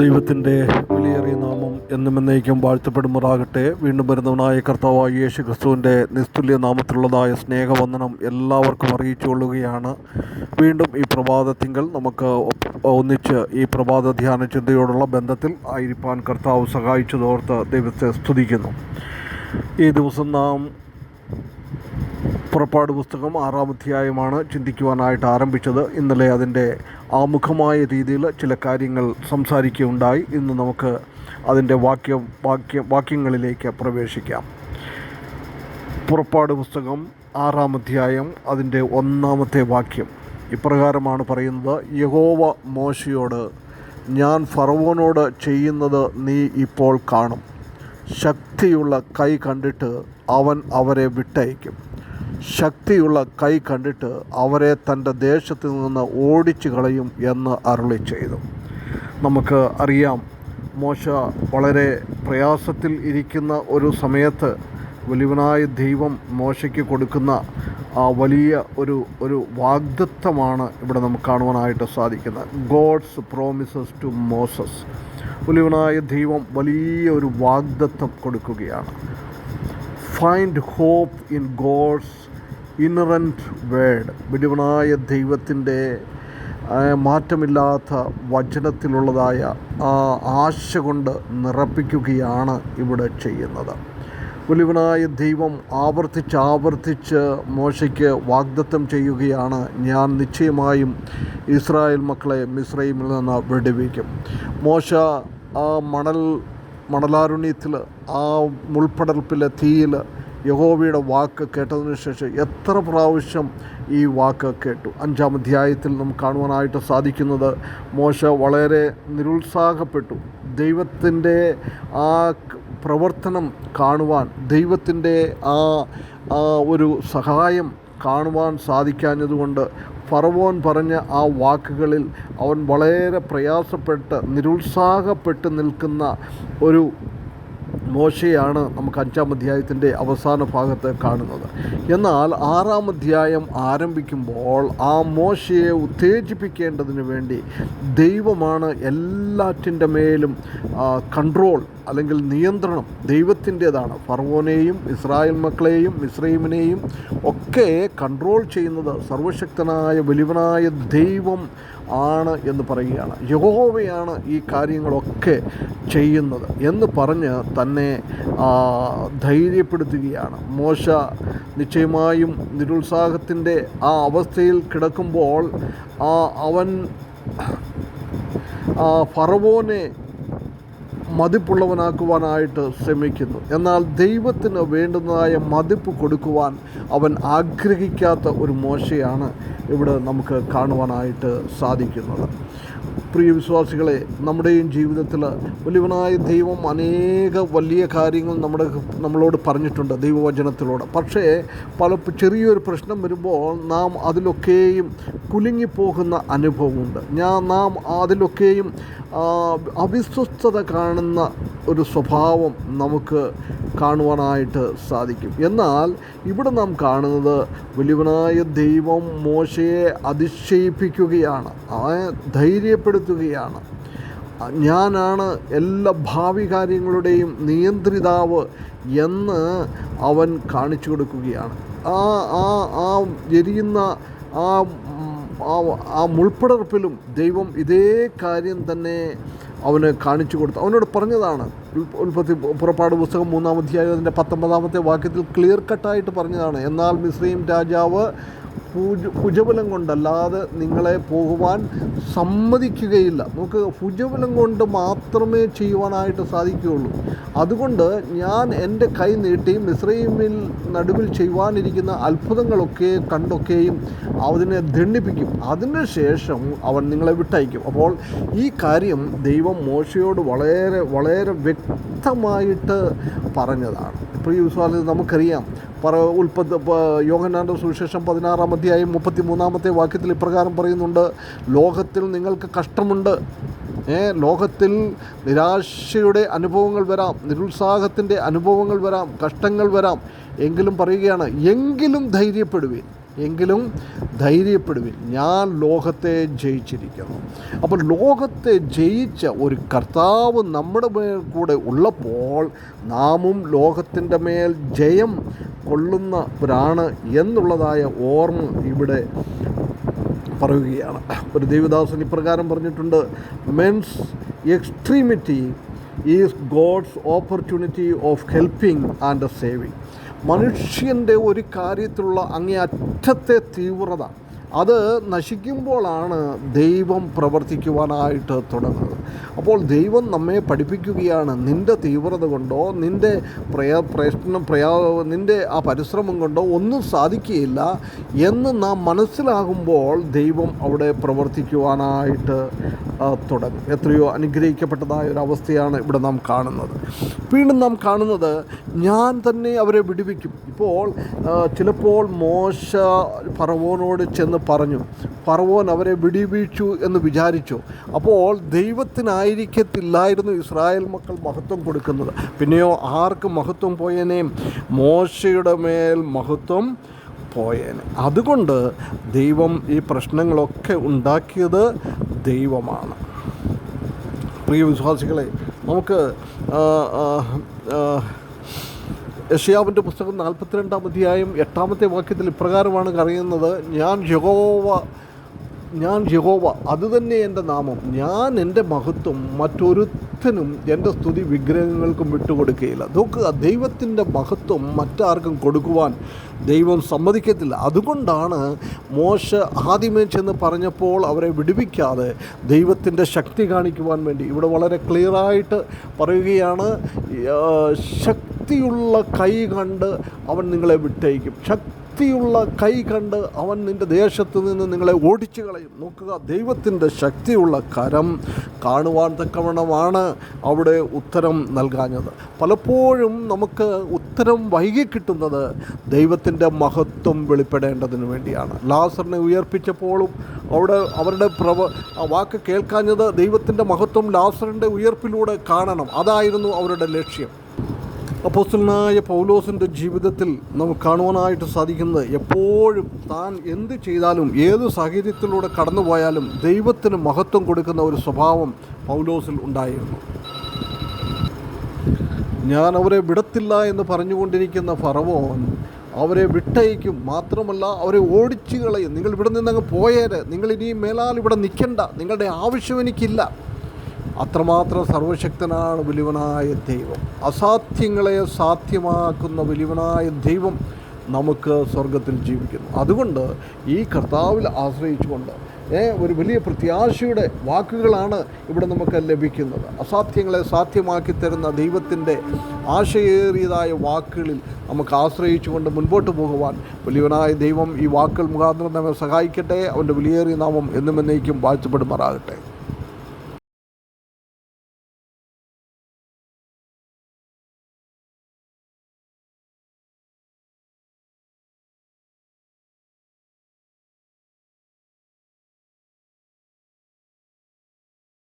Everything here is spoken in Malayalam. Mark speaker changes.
Speaker 1: ദൈവത്തിന്റെ വിലയേറിയ നാമം എന്നും എന്നേക്കും വാഴ്ത്തപ്പെടുമാറാകട്ടെ. വീണ്ടും വരുന്നവനായ കർത്താവായ യേശു ക്രിസ്തുവിന്റെ നിസ്തുല്യ നാമത്തിലുള്ളതായ സ്നേഹവന്ദനം എല്ലാവർക്കും അറിയിച്ചുകൊള്ളുകയാണ്. വീണ്ടും ഈ പ്രഭാതത്തിങ്കൾ നമുക്ക് ഒന്നിച്ച് ഈ പ്രഭാത ധ്യാന ചിന്തയോടുള്ള ബന്ധത്തിൽ ആയിരിക്കാൻ കർത്താവ് സഹായിച്ചതോർത്ത് ദൈവത്തെ സ്തുതിക്കുന്നു. ഈ ദിവസം നാം പുറപ്പാട് പുസ്തകം ആറാം അധ്യായമാണ് ചിന്തിക്കുവാനായിട്ട് ആരംഭിച്ചത്. ഇന്നലെ അതിന്റെ ആമുഖമായ രീതിയിൽ ചില കാര്യങ്ങൾ സംസാരിക്കുകയുണ്ടായി. ഇന്ന് നമുക്ക് അതിന്റെ വാക്യ വാക്യ വാക്യങ്ങളിലേക്ക് പ്രവേശിക്കാം. പുറപ്പാട് പുസ്തകം ആറാം അധ്യായം അതിന്റെ ഒന്നാമത്തെ വാക്യം. ഇപ്രകാരമാണ് പറയുന്നത് യഹോവ മോശയോട് ഞാൻ ഫറവോനോട് ചെയ്യുന്നത് നീ ഇപ്പോൾ കാണും. ശക്തിയുള്ള കൈ കണ്ടിട്ട് അവൻ അവരെ വിട്ടയക്കും. ശക്തിയുള്ള കൈ കണ്ടിട്ട് അവരെ തന്റെ ദേശത്ത് നിന്ന് ഓടിച്ചു കളയും എന്ന് അരുളി ചെയ്തു. നമുക്ക് അറിയാം മോശ വളരെ പ്രയാസത്തിൽ ഇരിക്കുന്ന ഒരു സമയത്ത് വലിയവനായ ദൈവം മോശയ്ക്ക് കൊടുക്കുന്ന ആ വലിയ ഒരു ഒരു വാഗ്ദത്വമാണ് ഇവിടെ നമുക്ക് കാണുവാനായിട്ട് സാധിക്കുന്നത്. ഗോഡ്സ് പ്രോമിസസ് ടു മോസസ് വലിയവനായ ദൈവം വലിയ ഒരു വാഗ്ദത്വം കൊടുക്കുകയാണ്. Find hope in God's inerrant word വിടിവനായ ദൈവത്തിന്റെ മാറ്റമില്ലാത്ത വചനത്തിലുള്ളതായ ആ ആശ കൊണ്ട് നിറപ്പിക്കുകയാണ് ഇവിടെ ചെയ്യുന്നത്. വലിയവനായ ദൈവം ആവർത്തിച്ച് ആവർത്തിച്ച് മോശയ്ക്ക് വാഗ്ദത്തം ചെയ്യുകയാണ്. ഞാൻ നിശ്ചയമായും ഇസ്രായേൽ മക്കളെ മിശ്രയിമിൽ നിന്ന് വിടുവിക്കും. മോശ ആ മണൽ മണലാരുണ്യത്തിൽ ആ മുൾപ്പടർപ്പിലെ തീയിൽ യഹോവയുടെ വാക്ക് കേട്ടതിന് ശേഷം എത്ര പ്രാവശ്യം ഈ വാക്ക് കേട്ടു. അഞ്ചാം അധ്യായത്തിൽ നമുക്ക് കാണുവാനായിട്ട് സാധിക്കുന്നത് മോശ വളരെ നിരുത്സാഹപ്പെട്ടു. ദൈവത്തിന്റെ ആ പ്രവർത്തനം കാണുവാൻ ദൈവത്തിന്റെ ആ ആ ഒരു സഹായം കാണുവാൻ സാധിക്കാഞ്ഞതുകൊണ്ട് ഫറവോൻ പറഞ്ഞ ആ വാക്കുകളിൽ അവൻ വളരെ പ്രയാസപ്പെട്ട് നിരുത്സാഹപ്പെട്ട് നിൽക്കുന്ന ഒരു മോശയാണ് നമുക്ക് അഞ്ചാം അധ്യായത്തിന്റെ അവസാന ഭാഗത്ത് കാണുന്നത്. എന്നാൽ ആറാം അധ്യായം ആരംഭിക്കുമ്പോൾ ആ മോശയെ ഉത്തേജിപ്പിക്കേണ്ടതിന് വേണ്ടി ദൈവമാണ് എല്ലാറ്റിന്റെ മേലും കൺട്രോൾ അല്ലെങ്കിൽ നിയന്ത്രണം ദൈവത്തിന്റേതാണ്. ഫർവോനെയും ഇസ്രായേൽ മക്കളെയും ഇസ്രൈമിനെയും ഒക്കെ കൺട്രോൾ ചെയ്യുന്നത് സർവശക്തനായ വലിവനായ ദൈവം ആണ് എന്ന് പറയുകയാണ്. യഹോവയാണ് ഈ കാര്യങ്ങളൊക്കെ ചെയ്യുന്നത് എന്ന് പറഞ്ഞ് തന്നെ ധൈര്യപ്പെടുത്തുകയാണ്. മോശ നിശ്ചയമായും നിരുത്സാഹത്തിന്റെ ആ അവസ്ഥയിൽ കിടക്കുമ്പോൾ അവൻ ഫറവോനെ മതിപ്പുള്ളവനാക്കുവാനായിട്ട് ശ്രമിക്കുന്നു. എന്നാൽ ദൈവത്തിന് വേണ്ടുന്നതായ മതിപ്പ് കൊടുക്കുവാൻ അവൻ ആഗ്രഹിക്കാത്ത ഒരു മോശയാണ് ഇവിടെ നമുക്ക് കാണുവാനായിട്ട് സാധിക്കുന്നത്. പ്രിയ വിശ്വാസികളെ നമ്മുടെയും ജീവിതത്തിൽ വലിയവനായ ദൈവം അനേക വലിയ കാര്യങ്ങൾ നമ്മുടെ നമ്മളോട് പറഞ്ഞിട്ടുണ്ട് ദൈവവചനത്തിലൂടെ. പക്ഷേ പല ചെറിയൊരു പ്രശ്നം വരുമ്പോൾ നാം അതിലൊക്കെയും കുലുങ്ങിപ്പോകുന്ന അനുഭവമുണ്ട്. ഞാൻ നാം അതിലൊക്കെയും അവിശ്വസ്തത കാണുന്ന ഒരു സ്വഭാവം നമുക്ക് കാണുവാനായിട്ട് സാധിക്കും. എന്നാൽ ഇവിടെ നാം കാണുന്നത് വലിയവനായ ദൈവം മോശയെ അതിശയിപ്പിക്കുകയാണ്. ധൈര്യപ്പെടുത്തുകയാണ് ഞാനാണ് എല്ലാ ഭാവി കാര്യങ്ങളുടെയും നിയന്ത്രിതാവ് എന്ന് അവൻ കാണിച്ചു കൊടുക്കുകയാണ്. ആ ആ ആ എരിയുന്ന ആ ആ മുൾപ്പടർപ്പിലും ദൈവം ഇതേ കാര്യം തന്നെ അവന് കാണിച്ചു കൊടുത്തു. അവനോട് പറഞ്ഞതാണ് ഉൽപ്പത്തി പുറപ്പാട് പുസ്തകം മൂന്നാം അധ്യായം അതിന്റെ പത്തൊമ്പതാമത്തെ വാക്യത്തിൽ ക്ലിയർ കട്ടായിട്ട് പറഞ്ഞതാണ് എന്നാൽ മിസ്ലിം രാജാവ് ഭുജ ഭുജബലം കൊണ്ടല്ലാതെ നിങ്ങളെ പോകുവാൻ സമ്മതിക്കുകയില്ല. നമുക്ക് ഭുജബലം കൊണ്ട് മാത്രമേ ചെയ്യുവാനായിട്ട് സാധിക്കുകയുള്ളൂ. അതുകൊണ്ട് ഞാൻ എന്റെ കൈ നീട്ടി മിശ്രൈമിൽ നടുവിൽ ചെയ്യുവാനിരിക്കുന്ന അത്ഭുതങ്ങളൊക്കെ കണ്ടൊക്കെയും അതിനെ ദണ്ഡിപ്പിക്കും. അതിനുശേഷം അവൻ നിങ്ങളെ വിട്ടയക്കും. അപ്പോൾ ഈ കാര്യം ദൈവം മോശയോട് വളരെ വളരെ വ്യക്തമായിട്ട് പറഞ്ഞതാണ്. ഇപ്പോൾ ഈ വിശ്വാസം നമുക്കറിയാം. പറ ഉൽപ്പത്തി യോഹനാന്റെ സുവിശേഷം പതിനാറാം അധ്യായം മുപ്പത്തി മൂന്നാമത്തെ വാക്യത്തിൽ ഇപ്രകാരം പറയുന്നുണ്ട്. ലോകത്തിൽ നിങ്ങൾക്ക് കഷ്ടമുണ്ട്. ഏ ലോകത്തിൽ നിരാശയുടെ അനുഭവങ്ങൾ വരാം. നിരുത്സാഹത്തിന്റെ അനുഭവങ്ങൾ വരാം. കഷ്ടങ്ങൾ വരാം. എങ്കിലും പറയുകയാണ് എങ്കിലും ധൈര്യപ്പെടുവീൻ. എങ്കിലും ധൈര്യപ്പെടുവിൻ. ഞാൻ ലോകത്തെ ജയിച്ചിരിക്കുന്നു. അപ്പോൾ ലോകത്തെ ജയിച്ച ഒരു കർത്താവ് നമ്മുടെ മേൽ കൂടെ ഉള്ളപ്പോൾ നാമും ലോകത്തിന്റെ മേൽ ജയം കൊള്ളുന്നവരാണ് എന്നുള്ളതായ ഓർമ്മ ഇവിടെ പറയുകയാണ്. ഒരു ദേവിദാസൻ ഇപ്രകാരം പറഞ്ഞിട്ടുണ്ട് men's extremity is God's opportunity of helping and saving മനുഷ്യന്റെ ഒരു കാര്യത്തിലുള്ള അങ്ങേ അറ്റത്തെ തീവ്രത അത് നശിക്കുമ്പോഴാണ് ദൈവം പ്രവർത്തിക്കുവാനായിട്ട് തുടങ്ങുന്നത്. അപ്പോൾ ദൈവം നമ്മെ പഠിപ്പിക്കുകയാണ്. നിന്റെ തീവ്രത കൊണ്ടോ നിന്റെ പ്രയ പ്രയത്നം പ്രയാ നിന്റെ ആ പരിശ്രമം കൊണ്ടോ ഒന്നും സാധിക്കുകയില്ല എന്ന് നാം മനസ്സിലാകുമ്പോൾ ദൈവം അവിടെ പ്രവർത്തിക്കുവാനായിട്ട് തുടങ്ങും. എത്രയോ അനുഗ്രഹിക്കപ്പെട്ടതായ ഒരു അവസ്ഥയാണ് ഇവിടെ നാം കാണുന്നത്. വീണ്ടും നാം കാണുന്നത് ഞാൻ തന്നെ അവരെ വിടുവിക്കും. ഇപ്പോൾ ചിലപ്പോൾ മോശ പറവോനോട് ചെന്ന് പറഞ്ഞു. ഫറവോൻ അവരെ വിടിവീഴ്ച്ചു എന്ന് വിചാരിച്ചു. അപ്പോൾ ദൈവത്തിനായിരിക്കത്തില്ലായിരുന്നു ഇസ്രായേൽ മക്കൾ മഹത്വം കൊടുക്കുന്നത്. പിന്നെയോ ആർക്ക് മഹത്വം പോയനെ? മോശയുടെ മേൽ മഹത്വം പോയേനെ. അതുകൊണ്ട് ദൈവം ഈ പ്രശ്നങ്ങളൊക്കെ ഉണ്ടാക്കിയത് ദൈവമാണ്. പ്രിയ വിശ്വാസികളെ നമുക്ക് യഷ്യാവിന്റെ പുസ്തകം നാൽപ്പത്തിരണ്ടാം അധ്യായം എട്ടാമത്തെ വാക്യത്തിൽ ഇപ്രകാരമാണ് അറിയുന്നത് ഞാൻ യഹോവ ഞാൻ യഹോവ അതുതന്നെ എന്റെ നാമം. ഞാൻ എന്റെ മഹത്വം മറ്റൊരുത്തനും എന്റെ സ്തുതി വിഗ്രഹങ്ങൾക്കും വിട്ടുകൊടുക്കുകയില്ല. നോക്കുക ദൈവത്തിന്റെ മഹത്വം മറ്റാർക്കും കൊടുക്കുവാൻ ദൈവം സമ്മതിക്കത്തില്ല. അതുകൊണ്ടാണ് മോശ ആദ്യമേ ചെന്ന് പറഞ്ഞപ്പോൾ അവരെ വിടുവിക്കാതെ ദൈവത്തിന്റെ ശക്തി കാണിക്കുവാൻ വേണ്ടി. ഇവിടെ വളരെ ക്ലിയറായിട്ട് പറയുകയാണ് ആ, ശക്തിയുള്ള കൈ കണ്ട് അവൻ നിങ്ങളെ വിട്ടയക്കും. ശക്തിയുള്ള കൈ കണ്ട് അവൻ നിന്റെ ദേശത്ത് നിന്ന് നിങ്ങളെ ഓടിച്ചു കളയും. നോക്കുക ദൈവത്തിന്റെ ശക്തിയുള്ള കരം കാണുവാൻ തക്കവണ്ണമാണ് അവിടെ ഉത്തരം നൽകാഞ്ഞത്. പലപ്പോഴും നമുക്ക് ഉത്തരം വൈകി കിട്ടുന്നത് ദൈവത്തിന്റെ മഹത്വം വെളിപ്പെടേണ്ടതിന് വേണ്ടിയാണ്. ലാസറിനെ ഉയർപ്പിച്ചപ്പോഴും അവിടെ അവരുടെ പ്രവ വാക്ക് കേൾക്കാഞ്ഞത് ദൈവത്തിന്റെ മഹത്വം ലാസറിന്റെ ഉയർപ്പിലൂടെ കാണണം. അതായിരുന്നു അവരുടെ ലക്ഷ്യം. അപ്പോസ്റ്റലനായ പൗലോസിന്റെ ജീവിതത്തിൽ നമുക്ക് കാണുവാനായിട്ട് സാധിക്കുന്നത് എപ്പോഴും താൻ എന്ത് ചെയ്താലും ഏത് സാഹചര്യത്തിലൂടെ കടന്നു പോയാലും ദൈവത്തിന് മഹത്വം കൊടുക്കുന്ന ഒരു സ്വഭാവം പൗലോസിൽ ഉണ്ടായിരുന്നു. ഞാൻ അവരെ വിടത്തില്ല എന്ന് പറഞ്ഞുകൊണ്ടിരിക്കുന്ന ഫറവോൻ അവരെ വിട്ടയക്കും. മാത്രമല്ല അവരെ ഓടിച്ചു കളയും. നിങ്ങൾ ഇവിടെ നിന്നങ്ങ് പോയേര്. നിങ്ങൾ ഇനിയും മേലാൽ ഇവിടെ നിൽക്കണ്ട. നിങ്ങളുടെ ആവശ്യം എനിക്കില്ല. അത്രമാത്രം സർവശക്തനാണ് വലിയവനായ ദൈവം. അസാധ്യങ്ങളെ സാധ്യമാക്കുന്ന വലിയവനായ ദൈവം നമുക്ക് സ്വർഗത്തിൽ ജീവിക്കുന്നു. അതുകൊണ്ട് ഈ കർത്താവിൽ ആശ്രയിച്ചുകൊണ്ട് ഒരു വലിയ പ്രത്യാശയുടെ വാക്കുകളാണ് ഇവിടെ നമുക്ക് ലഭിക്കുന്നത്. അസാധ്യങ്ങളെ സാധ്യമാക്കി തരുന്ന ദൈവത്തിന്റെ ആശയേറിയതായ വാക്കുകളിൽ നമുക്ക് ആശ്രയിച്ചുകൊണ്ട് മുൻപോട്ട് പോകുവാൻ വലിയവനായ ദൈവം ഈ വാക്കുകൾ മുഖാന്തരം നമ്മെ സഹായിക്കട്ടെ. അവന്റെ വലിയേറിയ നാമം എന്നും എന്നേക്കും വാഴ്ചപ്പെടുമാറാകട്ടെ